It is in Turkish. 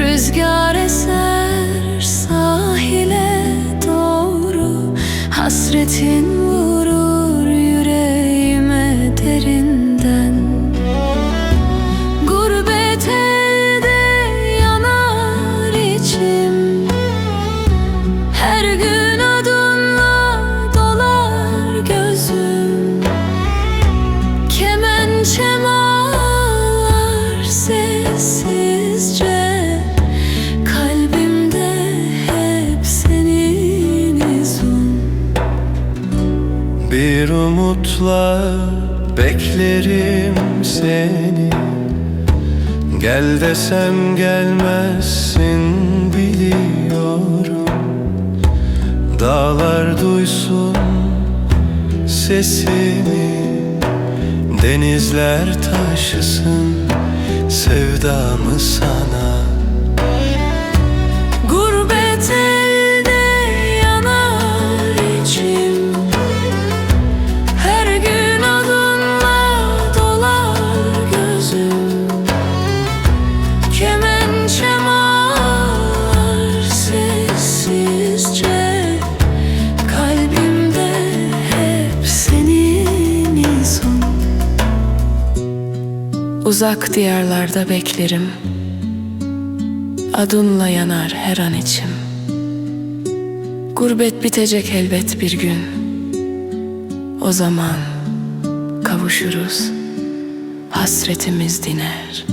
Rüzgar eser sahile doğru Hasretin vurur yüreğime derinden. Gurbet elde yanar içim. Her gün adınla dolar gözüm. Kemençem Bir umutla beklerim seni. Gel desem gelmezsin biliyorum. Dağlar duysun sesimi Denizler taşısın sevdamı sana Uzak diyarlarda beklerim. Adınla yanar her an içim. Gurbet bitecek elbet bir gün. O zaman kavuşuruz. Hasretimiz diner